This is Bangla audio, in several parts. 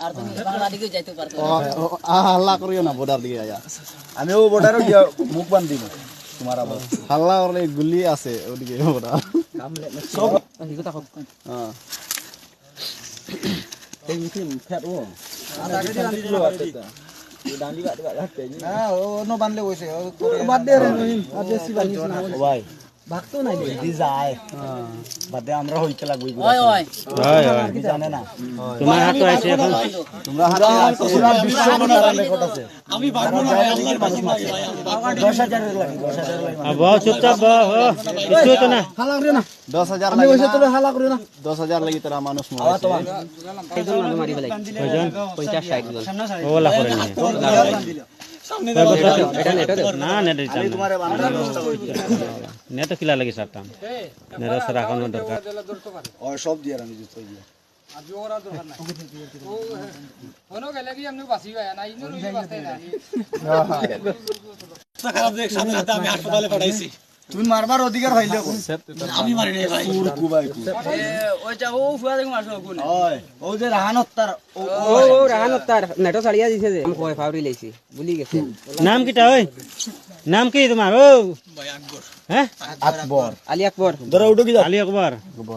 আর তুমি বাংলা দিকে যাইতে পারতো হাল্লা করিও না বর্ডার দিকে আয়া আমি ও বর্ডারে গিয়া মুখ বান দিব তোমার আবার হাল্লা করলে গুলি আছে ওদিকে বর্ডার সব হ্যাঁ এই মিটিং ফ্যাট ও না ও নো বানলে হইছে ও বাদ দে রে মহিম বাদ দে সিবা নিস না ভাই ভাগতো নাই দে দি যায়। বাদ আমরা হইতে লাগবো ওই ওই হয়। হয় জানে না? তোমার হাতে আছে এখন। তোমরা হাতে বিশ্ব মনোরম রেকর্ড আছে। আমি বাগবো না আল্লাহর বাজি মারি 10000 এর লাগি 10000 এর লাগি। আর বহ চুপচাপ বহ কিছু হতো না? হালা করে না। দশ হাজার আমি লাগে ওইসে না। হালা করে না। দশ হাজার লাগি তারা মানুষ মরে তোমার। কয়জন? ওলা করে নিয়ে না নেট দিতাম না তোমারে বানানোর ব্যবস্থা কিলা লাগি সারতাম নেট রাখানো দরকার। ও সব দিয়ে আমি হাসপাতালে গিয়ে তুমি মারবার অধিকার হইলে আমি মারি নাই ভাই। কুর কুবাই কু ওইটা ও ফুয়া দেখো মারছো গুলি ওই ও যে রাহানত্তার ও ও রাহানত্তার নেটো সাড়িয়া দিছে যে। কই ফাউরি লাইছি বুলি গেছে। নাম কিটা ওই? নাম কি তোমার ও? হ্যাঁ? আকবর। আলী আকবর। ধরো উঠো কি আলী আকবর। উঠো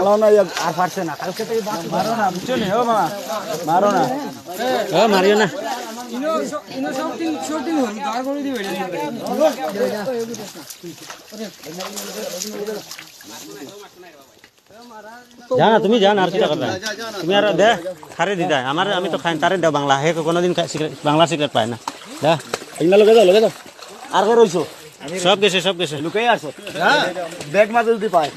বাংলাও না আর পারছে না। কালকে থেকে মারো না বুঝছ ও মামা। মারো না। ও মারিও না। জানা তুমি জান আর কিটা করবে তুমি আর দে খারে দি দেয় আমার আমি তো খাই তারে দেও বাংলা। হে কোনোদিন খাই- বাংলা সিগারেট পায় না। দে। এগুলা লগে যাও লগে যাও। আর কে রইছো? সব গেছে সব গেছে। লুকাই আসো ব্যাগ মাঝে যদি পায়।